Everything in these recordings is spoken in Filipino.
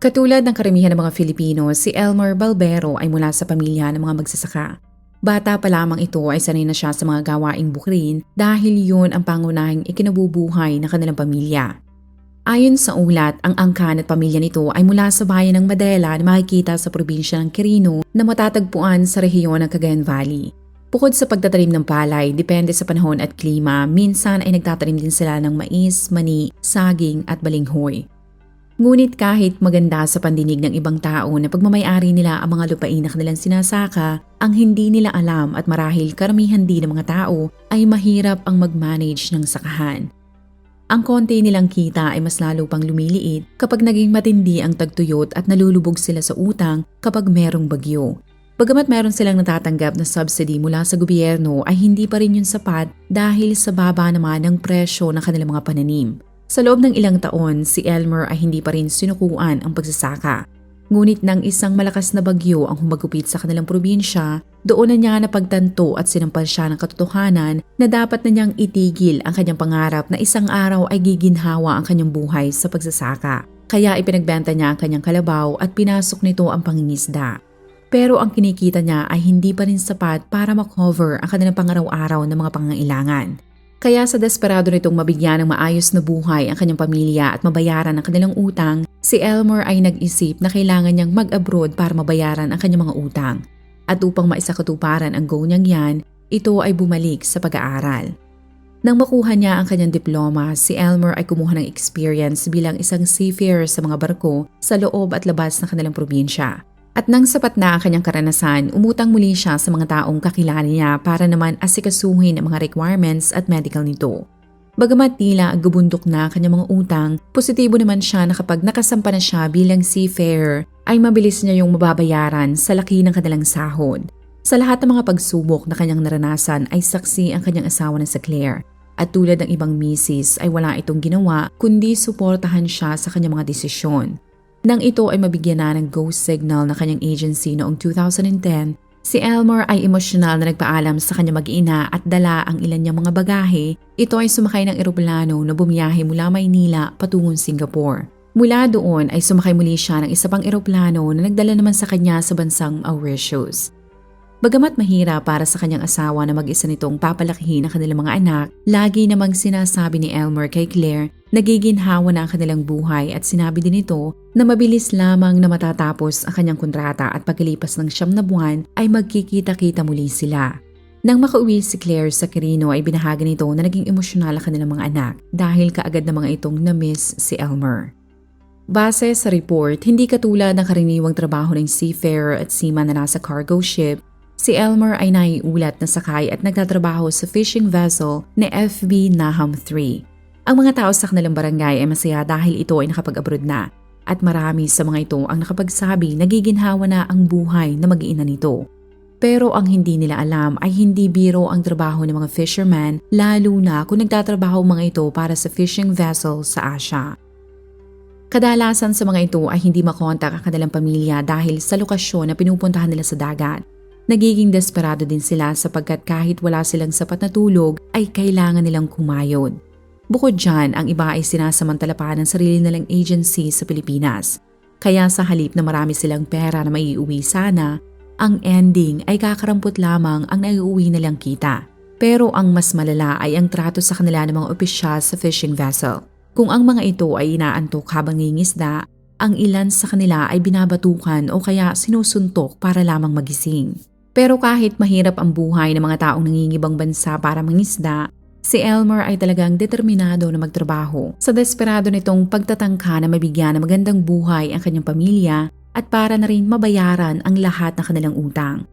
Katulad ng karamihan ng mga Filipino, si Elmer Balbero ay mula sa pamilya ng mga magsasaka. Bata pa lamang ito ay sanay na siya sa mga gawaing bukrin dahil yun ang pangunahing ikinabubuhay ng kanilang pamilya. Ayon sa ulat, ang angkan at pamilya nito ay mula sa bayan ng Madela na makikita sa probinsya ng Quirino na matatagpuan sa rehiyon ng Cagayan Valley. Bukod sa pagtatanim ng palay, depende sa panahon at klima, minsan ay nagtatanim din sila ng mais, mani, saging at balinghoy. Ngunit kahit maganda sa pandinig ng ibang tao na pagmamayari nila ang mga lupain na kanilang sinasaka, ang hindi nila alam at marahil karamihan din ng mga tao ay mahirap ang mag-manage ng sakahan. Ang konti nilang kita ay mas lalo pang lumiliit kapag naging matindi ang tagtuyot at nalulubog sila sa utang kapag merong bagyo. Bagamat meron silang natatanggap na subsidy mula sa gobyerno ay hindi pa rin yun sapat dahil sa baba naman ng presyo ng kanilang mga pananim. Sa loob ng ilang taon, si Elmer ay hindi pa rin sinukuan ang pagsasaka. Ngunit nang isang malakas na bagyo ang humagupit sa kanilang probinsya, doon na niya napagtanto at sinampal siya ng katotohanan na dapat na niyang itigil ang kanyang pangarap na isang araw ay giginhawa ang kanyang buhay sa pagsasaka. Kaya ipinagbenta niya ang kanyang kalabaw at pinasok nito ang pangingisda. Pero ang kinikita niya ay hindi pa rin sapat para makover ang kanilang pangaraw-araw na mga pangangailangan. Kaya sa desperado nitong mabigyan ng maayos na buhay ang kanyang pamilya at mabayaran ang kanilang utang, si Elmer ay nag-isip na kailangan niyang mag-abroad para mabayaran ang kanyang mga utang. At upang maisakatuparan ang goal niyang yan, ito ay bumalik sa pag-aaral. Nang makuha niya ang kanyang diploma, si Elmer ay kumuha ng experience bilang isang seafarer sa mga barko sa loob at labas ng kanilang probinsya. At nang sapat na ang kanyang karanasan, umutang muli siya sa mga taong kakilala niya para naman asikasuhin ang mga requirements at medical nito. Bagamat tila gubundok na kanyang mga utang, positibo naman siya na kapag nakasampa na siya bilang seafarer, ay mabilis niya yung mababayaran sa laki ng kanilang sahod. Sa lahat ng mga pagsubok na kanyang naranasan ay saksi ang kanyang asawa na sa Claire. At tulad ng ibang misis ay wala itong ginawa kundi suportahan siya sa kanyang mga desisyon. Nang ito ay mabigyan na ng ghost signal ng kanyang agency noong 2010, si Elmer ay emosyonal na nagpaalam sa kanyang mag-ina at dala ang ilan niyang mga bagahe. Ito ay sumakay ng eroplano na bumiyahe mula Maynila patungong Singapore. Mula doon ay sumakay muli siya ng isa pang eroplano na nagdala naman sa kanya sa bansang Mauritius. Bagamat mahirap para sa kanyang asawa na mag-isa nitong papalakihin ang kanilang mga anak, lagi namang sinasabi ni Elmer kay Claire nagiginhawa na ang kanilang buhay at sinabi din ito na mabilis lamang na matatapos ang kanyang kontrata at pagkalipas ng siyam na buwan ay magkikita-kita muli sila. Nang makauwi si Claire sa Quirino ay binahagi nito na naging emosyonal ang kanilang mga anak dahil kaagad na mga itong na-miss si Elmer. Base sa report, hindi katulad ng karaniwang trabaho ng seafarer at seaman na nasa cargo ship Si Elmer ay naiulat na sakay at nagtatrabaho sa fishing vessel ni FB Naham 3. Ang mga tao sa kanilang barangay ay masaya dahil ito ay nakapag-abroad na at marami sa mga ito ang nakapagsabi nagiginhawa na ang buhay na mag-iina nito. Pero ang hindi nila alam ay hindi biro ang trabaho ng mga fishermen lalo na kung nagtatrabaho mga ito para sa fishing vessel sa Asia. Kadalasan sa mga ito ay hindi makontak ang kanilang pamilya dahil sa lokasyon na pinupuntahan nila sa dagat Nagiging desperado din sila sapagkat kahit wala silang sapat na tulog ay kailangan nilang kumayod. Bukod dyan, ang iba ay sinasamantala pa ng sarili nilang agency sa Pilipinas. Kaya sa halip na marami silang pera na maiuwi sana, ang ending ay kakarampot lamang ang naiuwi nilang kita. Pero ang mas malala ay ang trato sa kanila ng mga opisyal sa fishing vessel. Kung ang mga ito ay inaantok habang ngingisda, ang ilan sa kanila ay binabatukan o kaya sinusuntok para lamang magising. Pero kahit mahirap ang buhay ng mga taong nangingibang bansa para mangisda, si Elmer ay talagang determinado na magtrabaho sa desperado nitong pagtatangka na mabigyan ng magandang buhay ang kanyang pamilya at para na rin mabayaran ang lahat ng kanilang utang.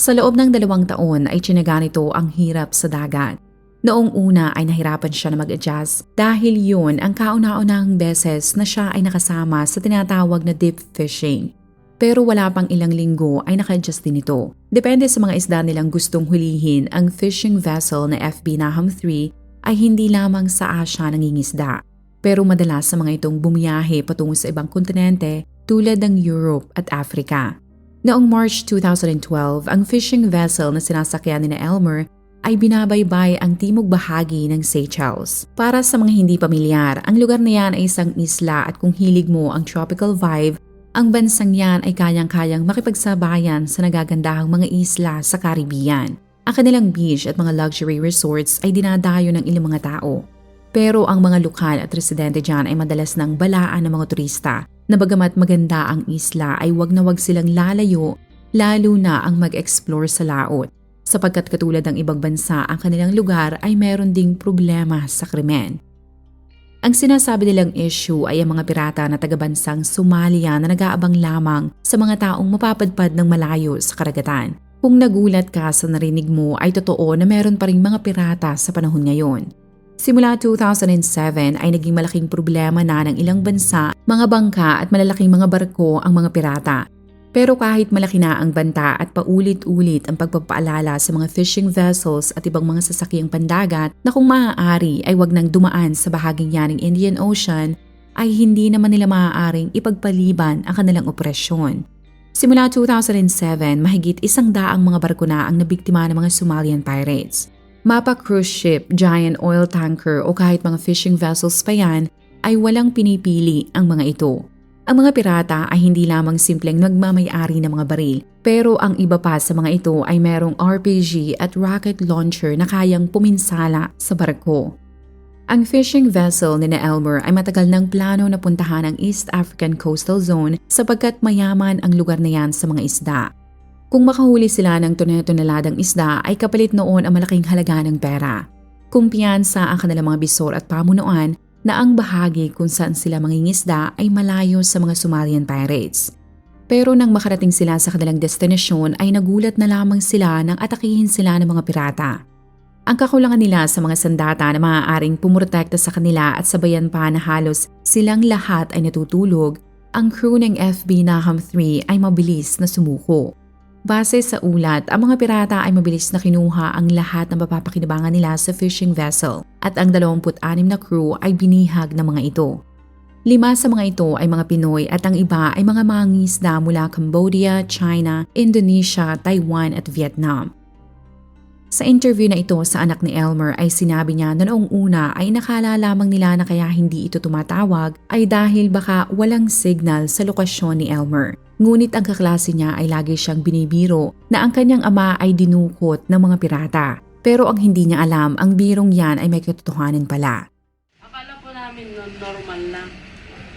Sa loob ng dalawang taon ay tsinaga nito ang hirap sa dagat. Noong una ay nahirapan siya na mag-adjust dahil yun ang kauna-unahang beses na siya ay nakasama sa tinatawag na deep fishing. Pero wala pang ilang linggo ay naka-adjust din ito. Depende sa mga isda nilang gustong hulihin, ang fishing vessel na FB Naham 3 ay hindi lamang sa Asia nangingisda. Pero madalas sa mga itong bumiyahe patungo sa ibang kontinente tulad ng Europe at Africa. Noong March 2012, ang fishing vessel na sinasakyan ni na Elmer ay binabaybay ang timog bahagi ng Seychelles. Para sa mga hindi pamilyar, ang lugar na yan ay isang isla at kung hilig mo ang tropical vibe, ang bansang yan ay kayang-kayang makipagsabayan sa nagagandahang mga isla sa Caribbean. Ang kanilang beach at mga luxury resorts ay dinadayo ng ilang mga tao. Pero ang mga lokal at residente dyan ay madalas ng balaan ng mga turista na bagamat maganda ang isla ay wag na wag silang lalayo lalo na ang mag-explore sa laot sapagkat katulad ng ibang bansa ang kanilang lugar ay meron ding problema sa krimen. Ang sinasabi nilang issue ay ang mga pirata na tagabansang Somalia na nag-aabang lamang sa mga taong mapapadpad ng malayo sa karagatan. Kung nagulat ka sa narinig mo ay totoo na meron pa ring mga pirata sa panahon ngayon. Simula 2007 ay naging malaking problema na ng ilang bansa, mga bangka at malalaking mga barko ang mga pirata pero kahit malaki na ang banta at paulit-ulit ang pagpapaalala sa mga fishing vessels at ibang mga sasakyang pandagat na kung maaari ay wag nang dumaan sa bahaging yan ng Indian Ocean, ay hindi naman nila maaaring ipagpaliban ang kanilang operasyon. Simula 2007, mahigit isang daang mga barko na ang nabiktima ng mga Somalian pirates. Mapa cruise ship, giant oil tanker o kahit mga fishing vessels pa yan ay walang pinipili ang mga ito. Ang mga pirata ay hindi lamang simpleng nagmamayari ng mga baril, pero ang iba pa sa mga ito ay merong RPG at rocket launcher na kayang puminsala sa barko. Ang fishing vessel ni na Elmer ay matagal ng plano na puntahan ang East African Coastal Zone sapagkat mayaman ang lugar na yan sa mga isda. Kung makahuli sila ng tonelaladang isda ay kapalit noon ang malaking halaga ng pera. Kumpiyansa ang kanilang mga bisor at pamunuan na ang bahagi kung saan sila mangingisda ay malayo sa mga Somalian pirates. Pero nang makarating sila sa kanilang destinasyon ay nagulat na lamang sila nang atakihin sila ng mga pirata. Ang kakulangan nila sa mga sandata na maaaring pumurotekta sa kanila at sabayan pa na halos silang lahat ay natutulog, ang crew ng FB Naham 3 ay mabilis na sumuko. Base sa ulat, ang mga pirata ay mabilis na kinuha ang lahat ng mapapakinabangan nila sa fishing vessel at ang 26 na crew ay binihag ng mga ito. Lima sa mga ito ay mga Pinoy at ang iba ay mga mangisda mula Cambodia, China, Indonesia, Taiwan at Vietnam. Sa interview na ito sa anak ni Elmer ay sinabi niya na noong una ay nakala lamang nila na kaya hindi ito tumatawag ay dahil baka walang signal sa lokasyon ni Elmer. Ngunit ang kaklase niya ay lagi siyang binibiro na ang kanyang ama ay dinukot ng mga pirata. Pero ang hindi niya alam, ang birong yan ay may katotohanan pala. Akala po namin nun normal lang.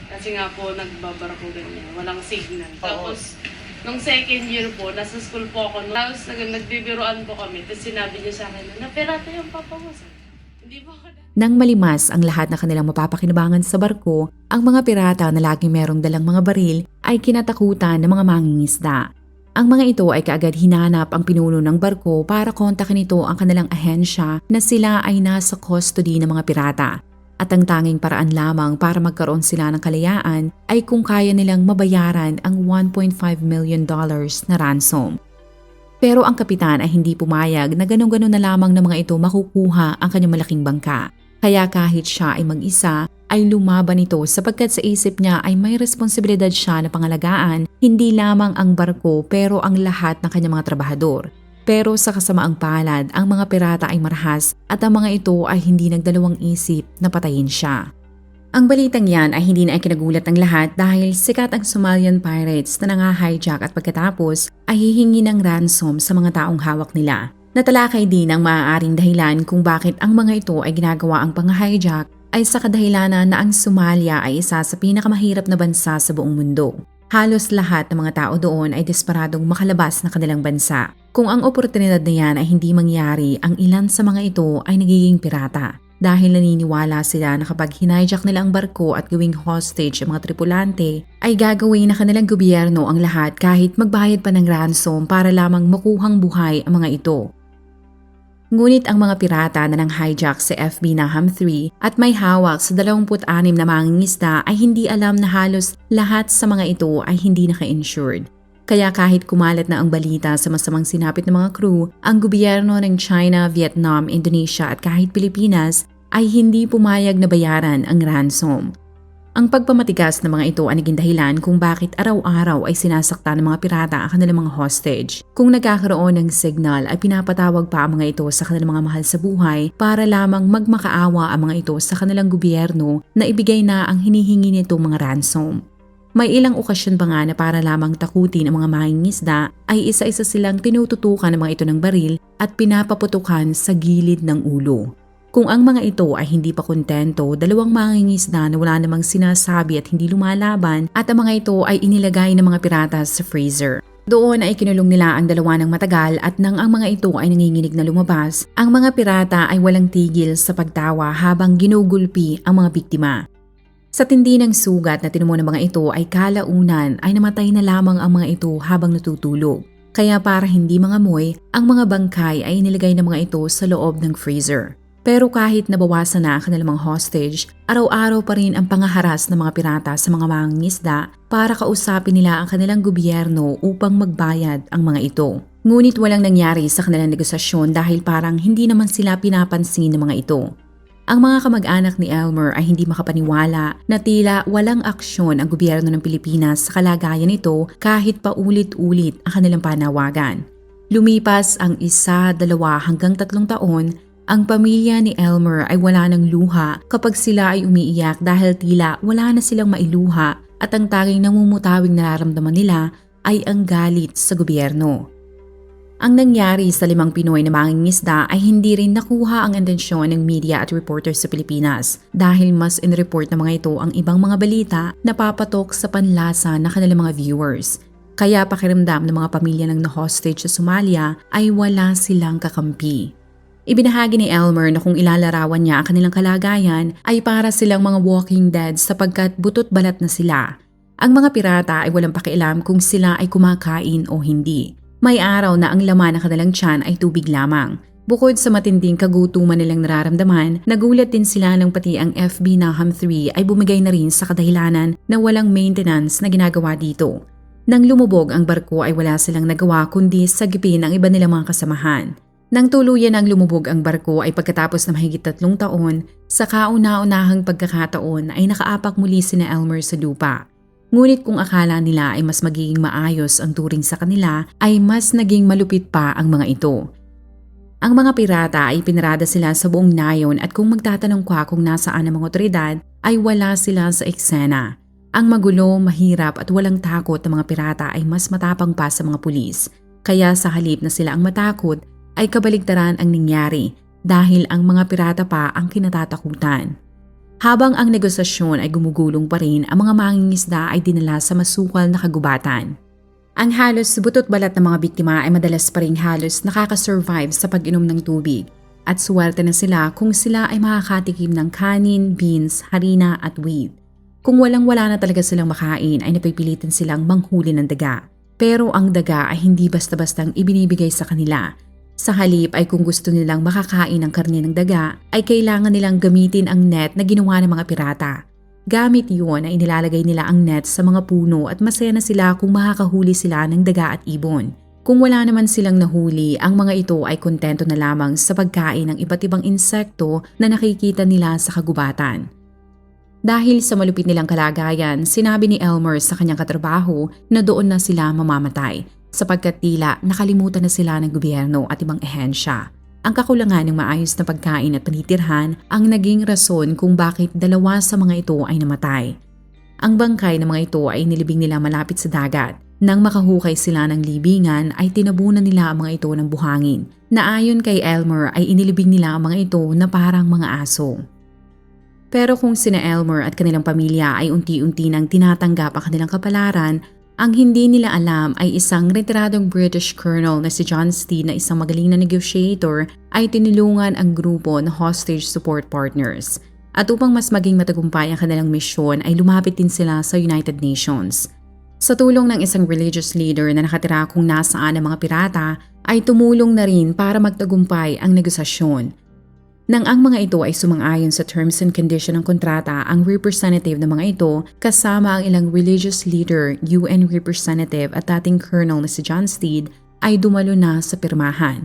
Kasi nga po nagbabarko ganyan, walang signal. Tapos, nung second year po, nasa school po ako. Tapos nag nagbibiroan po kami. Tapos sinabi niya sa akin, na pirata yung papa mo. Hindi po ako na. Nang malimas ang lahat na kanilang mapapakinabangan sa barko, ang mga pirata na laging merong dalang mga baril ay kinatakutan ng mga mangingisda. Ang mga ito ay kaagad hinanap ang pinuno ng barko para kontakin ito ang kanilang ahensya na sila ay nasa custody ng mga pirata. At ang tanging paraan lamang para magkaroon sila ng kalayaan ay kung kaya nilang mabayaran ang 1.5 million dollars na ransom. Pero ang kapitan ay hindi pumayag na ganun-ganun na lamang ng mga ito makukuha ang kanyang malaking bangka. Kaya kahit siya ay mag-isa, ay lumaban ito sapagkat sa isip niya ay may responsibilidad siya na pangalagaan hindi lamang ang barko pero ang lahat ng kanyang mga trabahador. Pero sa kasamaang palad, ang mga pirata ay marahas at ang mga ito ay hindi nagdalawang isip na patayin siya. Ang balitang yan ay hindi na ikinagulat ng lahat dahil sikat ang Somalian pirates na nanga-hijack at pagkatapos ay hihingi ng ransom sa mga taong hawak nila. Natalakay din ang maaaring dahilan kung bakit ang mga ito ay ginagawa ang pang-hijack ay sa kadahilanan na ang Somalia ay isa sa pinakamahirap na bansa sa buong mundo. Halos lahat ng mga tao doon ay desperadong makalabas na kanilang bansa. Kung ang oportunidad na yan ay hindi mangyari, ang ilan sa mga ito ay nagiging pirata. Dahil naniniwala sila na kapag hinijak nila ang barko at gawing hostage ang mga tripulante, ay gagawin na kanilang gobyerno ang lahat kahit magbayad pa ng ransom para lamang makuhang buhay ang mga ito. Ngunit ang mga pirata na nang hijack sa FB Naham 3 at may hawak sa 26 na mangingisda ay hindi alam na halos lahat sa mga ito ay hindi naka-insured. Kaya kahit kumalat na ang balita sa masamang sinapit ng mga crew, ang gobyerno ng China, Vietnam, Indonesia at kahit Pilipinas ay hindi pumayag na bayaran ang ransom. Ang pagpamatigas ng mga ito ay naging dahilan kung bakit araw-araw ay sinasakta ng mga pirata ang kanilang mga hostage. Kung nagkakaroon ng signal ay pinapatawag pa ang mga ito sa kanilang mga mahal sa buhay para lamang magmakaawa ang mga ito sa kanilang gobyerno na ibigay na ang hinihingi nitong mga ransom. May ilang okasyon pa nga na para lamang takutin ang mga mangingisda ay isa-isa silang tinututukan ng mga ito ng baril at pinapaputukan sa gilid ng ulo. Kung ang mga ito ay hindi pa kontento, dalawang mangingisda na wala namang sinasabi at hindi lumalaban at ang mga ito ay inilagay ng mga pirata sa freezer. Doon ay kinulong nila ang dalawa ng matagal at nang ang mga ito ay nanginginig na lumabas, ang mga pirata ay walang tigil sa pagtawa habang ginugulpi ang mga biktima. Sa tindi ng sugat na tinumo ng mga ito ay kalaunan ay namatay na lamang ang mga ito habang natutulog. Kaya para hindi mga moy, ang mga bangkay ay inilagay ng mga ito sa loob ng freezer. Pero kahit nabawasan na ang kanilang mga hostage, araw-araw pa rin ang pangaharas ng mga pirata sa mga mangingisda para kausapin nila ang kanilang gobyerno upang magbayad ang mga ito. Ngunit walang nangyari sa kanilang negosasyon dahil parang hindi naman sila pinapansin ng mga ito. Ang mga kamag-anak ni Elmer ay hindi makapaniwala na tila walang aksyon ang gobyerno ng Pilipinas sa kalagayan nito kahit paulit-ulit ang kanilang panawagan. Lumipas ang isa, dalawa hanggang tatlong taon ang pamilya ni Elmer ay wala ng luha kapag sila ay umiiyak dahil tila wala na silang mailuha at ang tanging namumutawing nararamdaman nila ay ang galit sa gobyerno. Ang nangyari sa limang Pinoy na mangingisda ay hindi rin nakuha ang atensyon ng media at reporters sa Pilipinas dahil mas in-report ng mga ito ang ibang mga balita na papatok sa panlasa na kanilang mga viewers. Kaya pakiramdam ng mga pamilya ng na-hostage sa Somalia ay wala silang kakampi. Ibinahagi ni Elmer na kung ilalarawan niya ang kanilang kalagayan ay para silang mga walking dead sapagkat butot balat na sila. Ang mga pirata ay walang pakialam kung sila ay kumakain o hindi. May araw na ang laman ng kanilang tiyan ay tubig lamang. Bukod sa matinding kagutuman nilang nararamdaman, nagulat din sila ng pati ang FB Naham 3 ay bumigay na rin sa kadahilanan na walang maintenance na ginagawa dito. Nang lumubog ang barko ay wala silang nagawa kundi sagipin ang iba nilang mga kasamahan. Nang tuluyan ang lumubog ang barko ay pagkatapos ng mahigit tatlong taon, sa kauna-unahang pagkakataon ay nakaapak muli si na Elmer sa lupa. Ngunit kung akala nila ay mas magiging maayos ang turing sa kanila, ay mas naging malupit pa ang mga ito. Ang mga pirata ay pinarada sila sa buong nayon at kung magtatanong ka kung nasaan ang mga otoridad, ay wala sila sa eksena. Ang magulo, mahirap at walang takot ng mga pirata ay mas matapang pa sa mga pulis. Kaya sa halip na sila ang matakot, ay kabaligtaran ang nangyari dahil ang mga pirata pa ang kinatatakutan. Habang ang negosasyon ay gumugulong pa rin, ang mga mangingisda ay dinala sa masukal na kagubatan. Ang halos butot balat ng mga biktima ay madalas pa rin halos nakakasurvive sa pag-inom ng tubig at suwerte na sila kung sila ay makakatikim ng kanin, beans, harina at wheat. Kung walang-wala na talaga silang makain ay napipilitan silang manghuli ng daga. Pero ang daga ay hindi basta-bastang ibinibigay sa kanila sa halip ay kung gusto nilang makakain ng karne ng daga, ay kailangan nilang gamitin ang net na ginawa ng mga pirata. Gamit yun ay inilalagay nila ang net sa mga puno at masaya na sila kung makakahuli sila ng daga at ibon. Kung wala naman silang nahuli, ang mga ito ay kontento na lamang sa pagkain ng iba't ibang insekto na nakikita nila sa kagubatan. Dahil sa malupit nilang kalagayan, sinabi ni Elmer sa kanyang katrabaho na doon na sila mamamatay sapagkat tila nakalimutan na sila ng gobyerno at ibang ehensya. Ang kakulangan ng maayos na pagkain at panitirhan ang naging rason kung bakit dalawa sa mga ito ay namatay. Ang bangkay ng mga ito ay nilibing nila malapit sa dagat. Nang makahukay sila ng libingan ay tinabunan nila ang mga ito ng buhangin na ayon kay Elmer ay inilibing nila ang mga ito na parang mga aso. Pero kung sina Elmer at kanilang pamilya ay unti-unti nang tinatanggap ang kanilang kapalaran, ang hindi nila alam ay isang retiradong British colonel na si John Steed na isang magaling na negotiator ay tinulungan ang grupo na hostage support partners. At upang mas maging matagumpay ang kanilang misyon ay lumapit din sila sa United Nations. Sa tulong ng isang religious leader na nakatira kung nasaan ang mga pirata, ay tumulong na rin para magtagumpay ang negosasyon. Nang ang mga ito ay sumang-ayon sa terms and condition ng kontrata, ang representative ng mga ito kasama ang ilang religious leader, UN representative at dating colonel na si John Steed ay dumalo na sa pirmahan.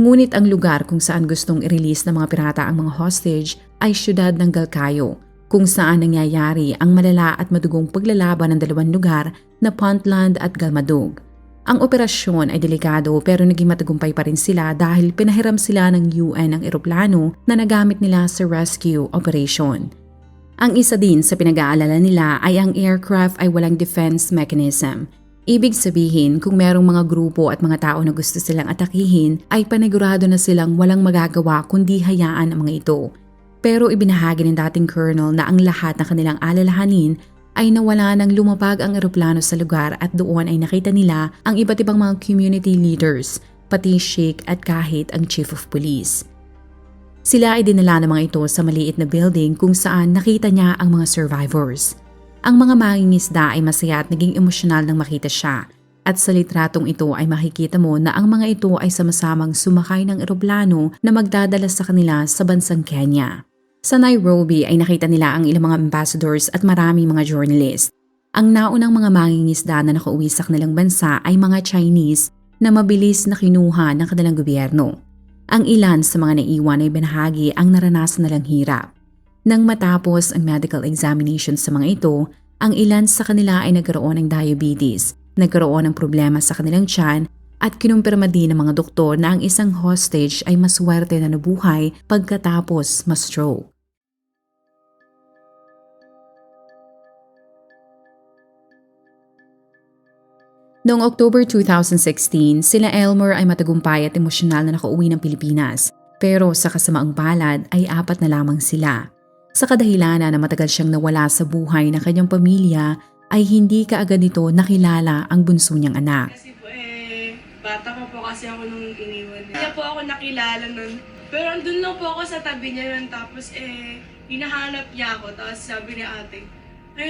Ngunit ang lugar kung saan gustong i-release ng mga pirata ang mga hostage ay siyudad ng Galkayo, kung saan nangyayari ang malala at madugong paglalaban ng dalawang lugar na Puntland at Galmadug. Ang operasyon ay delikado pero naging matagumpay pa rin sila dahil pinahiram sila ng UN ang eroplano na nagamit nila sa rescue operation. Ang isa din sa pinag-aalala nila ay ang aircraft ay walang defense mechanism. Ibig sabihin kung merong mga grupo at mga tao na gusto silang atakihin ay panigurado na silang walang magagawa kundi hayaan ang mga ito. Pero ibinahagi ng dating colonel na ang lahat ng kanilang alalahanin ay nawala nang lumapag ang eroplano sa lugar at doon ay nakita nila ang iba't ibang mga community leaders, pati sheik at kahit ang chief of police. Sila ay dinala ng mga ito sa maliit na building kung saan nakita niya ang mga survivors. Ang mga mangingisda ay masaya at naging emosyonal nang makita siya. At sa litratong ito ay makikita mo na ang mga ito ay sama-samang sumakay ng eroplano na magdadala sa kanila sa bansang Kenya. Sa Nairobi ay nakita nila ang ilang mga ambassadors at maraming mga journalist. Ang naunang mga mangingisda na nakauwi sa kanilang bansa ay mga Chinese na mabilis na kinuha ng kanilang gobyerno. Ang ilan sa mga naiwan ay binahagi ang naranasan nilang hirap. Nang matapos ang medical examination sa mga ito, ang ilan sa kanila ay nagkaroon ng diabetes, nagkaroon ng problema sa kanilang tiyan at kinumpirma din ng mga doktor na ang isang hostage ay maswerte na nabuhay pagkatapos ma-stroke. Noong October 2016, sila Elmer ay matagumpay at emosyonal na nakauwi ng Pilipinas. Pero sa kasamaang palad ay apat na lamang sila. Sa kadahilanan na matagal siyang nawala sa buhay ng kanyang pamilya ay hindi kaagad nito nakilala ang bunso niyang anak. Kasi po eh, bata pa po kasi ako nung iniwan niya. Kaya po ako nakilala nun. Pero andun lang po ako sa tabi niya nun. Tapos eh, hinahanap niya ako. Tapos sabi ni ate,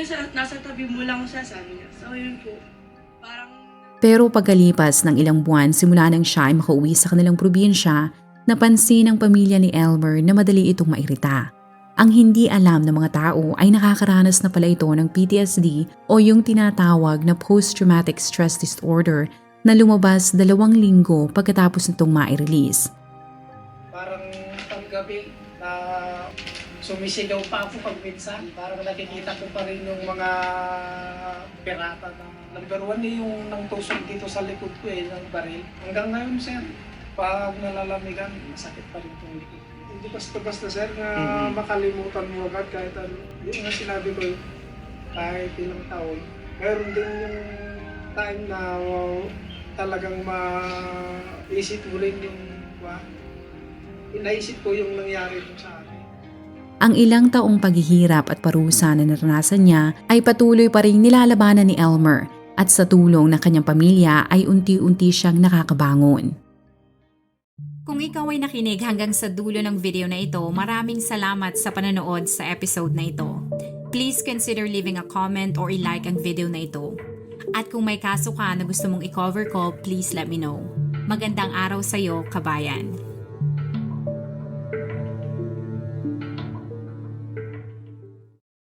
sa, nasa tabi mo lang siya, sabi niya. So yun po, parang Pero pagkalipas ng ilang buwan simula nang siya ay makauwi sa kanilang probinsya, napansin ng pamilya ni Elmer na madali itong mairita. Ang hindi alam ng mga tao ay nakakaranas na pala ito ng PTSD o yung tinatawag na Post-Traumatic Stress Disorder na lumabas dalawang linggo pagkatapos nitong ma-release. parang paggabi na sumisigaw pa ako pag minsan. Parang nakikita ko pa rin yung mga pirata na number one eh, yung nang tusok dito sa likod ko eh, ng baril. Hanggang ngayon sir, pag nalalamigan, masakit pa rin itong likod. ko. Hindi basta-basta sir na Mhm. makalimutan mo agad kahit ano. Yung nga sinabi ko, kahit ilang taon. Meron din yung time na wow, talagang maisip mo rin yung wa, inaisip ko yung nangyari sa akin. Ang ilang taong paghihirap at parusa na naranasan niya ay patuloy pa rin nilalabanan ni Elmer at sa tulong ng kanyang pamilya ay unti-unti siyang nakakabangon. Kung ikaw ay nakinig hanggang sa dulo ng video na ito, maraming salamat sa panonood sa episode na ito. Please consider leaving a comment or i-like ang video na ito. At kung may kaso ka na gusto mong i-cover ko, please let me know. Magandang araw sa'yo, kabayan.